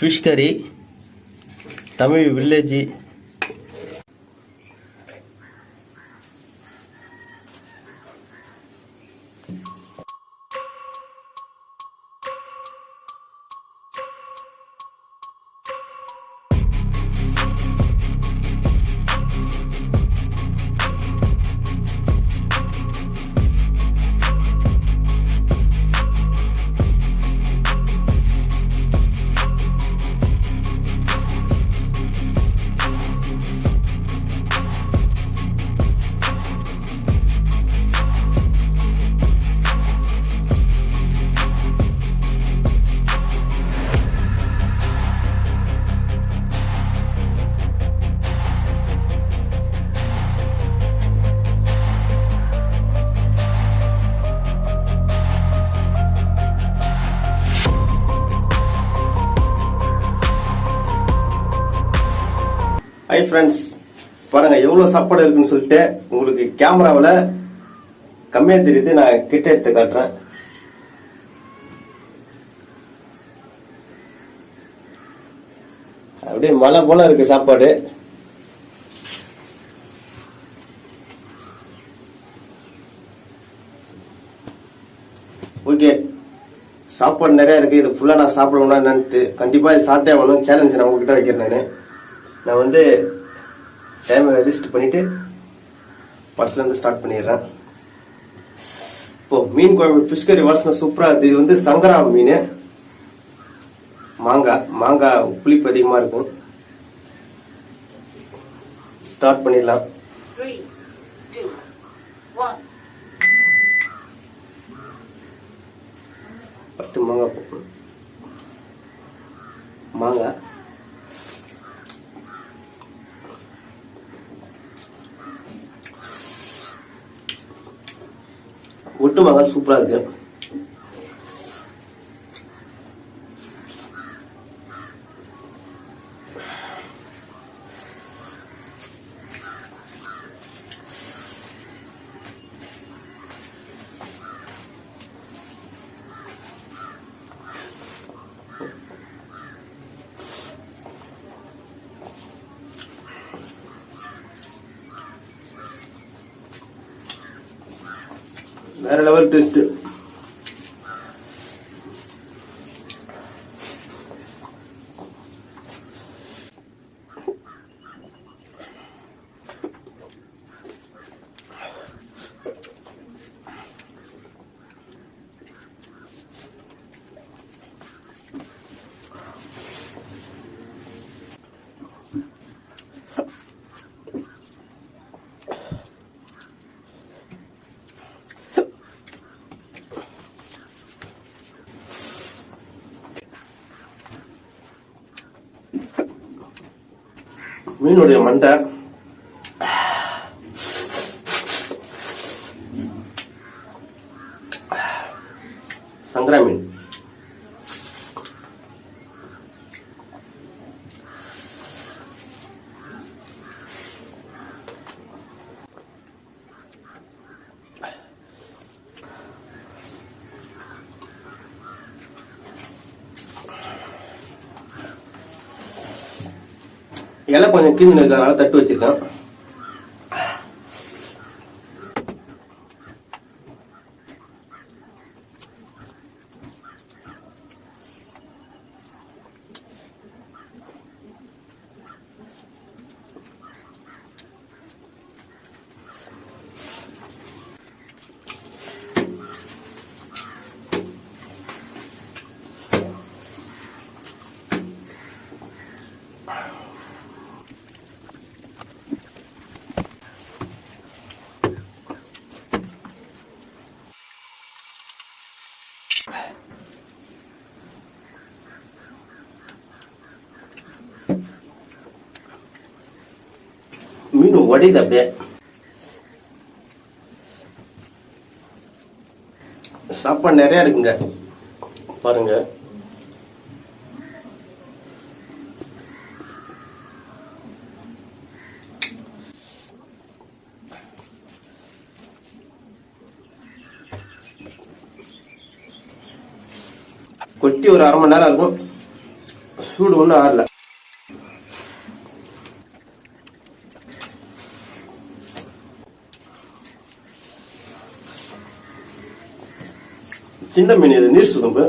Fish கறி தமிழ் வில்லேஜி hi friends பாருங்க எவ்வளோ சாப்பாடு இருக்குன்னு சொல்லிட்டு உங்களுக்கு கேமராவில் கம்மியாக தெரியுது நான் கிட்ட எடுத்து காட்டுறேன். அப்படியே மழை போல இருக்கு சாப்பாடு. ஓகே சாப்பாடு நிறைய இருக்கு. இது ஃபுல்லா நான் சாப்பிடணும்னா என்னன்னு கண்டிப்பா இது சாப்பிட்டே ஆகணும். சேலஞ்ச் நான் உங்ககிட்ட வைக்கிறேன் நான். நான் வந்து டைம் லிஸ்ட் பண்ணிட்டு ஃபர்ஸ்ட்ல இருந்து ஸ்டார்ட் பண்ணிடுறேன். இப்போ மீன் குழம்பு ஃபிஷ் கறி வாசனை சூப்பரா இருக்கு. இது வந்து சங்கரா மீன். மாங்காய் மாங்காய் புளிப்பு அதிகமா இருக்கும். ஸ்டார்ட் பண்ணிடலாம். ஃபர்ஸ்ட் மாங்காய் போடணும். மாங்காய் ஒட்டு இருக்கு. வேற லெவல் டெஸ்ட்டு மீனுடைய மண்டை. சங்கரா மீன். இலை கொஞ்சம் கீழ்ந்து இருக்கிறதுனால தட்டு வச்சிருக்கேன். மீன் உடையுது அப்படியே. சாப்பாடு நிறைய இருக்குங்க. பாருங்க. கொட்டி ஒரு அரை மணி நேரம் இருக்கும். சூடு ஒன்றும் ஆறல சின்ன மீன் இது நீர் சுதம்பு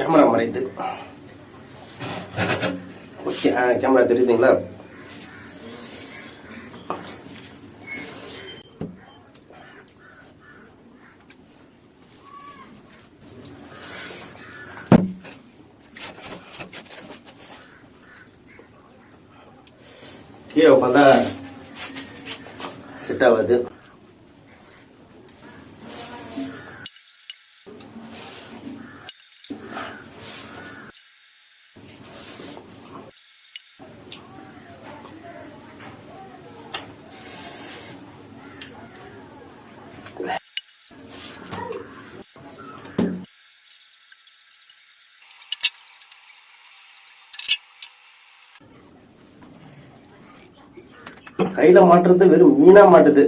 கேமரா மறையுது ஓகே ஆ கேமரா தெரியுதுங்களா? கீழே உட்காந்தா செட் ஆகாது. கையில மாட்டுறது வெறும் மீனா மாட்டுது.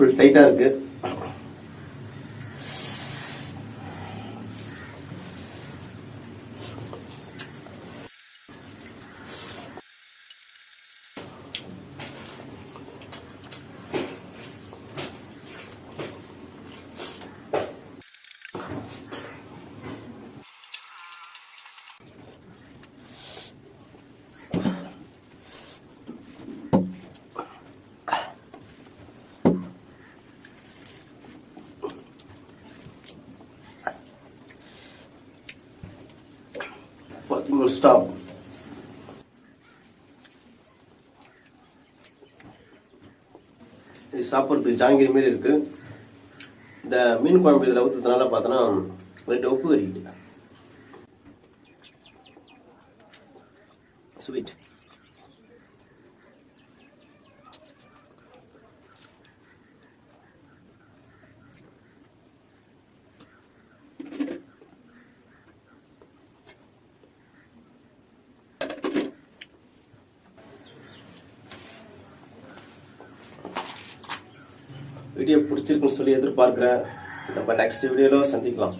ஃபுல் டைட்டாக இருக்குது இருக்கு ஸ்டாப் இது சாப்பிட்றதுக்கு ஜாங்கிரி மாரி இருக்கு. இந்த மீன் குழம்பு இதில் ஊற்றுறதுனால பார்த்தோன்னா லைட் உப்பு வரிக்கிட்டு ஸ்வீட் வீடியோ பிடிச்சிருக்குன்னு சொல்லி எதிர்பார்க்குறேன். நம்ம நெக்ஸ்ட் வீடியோவில் சந்திக்கலாம்.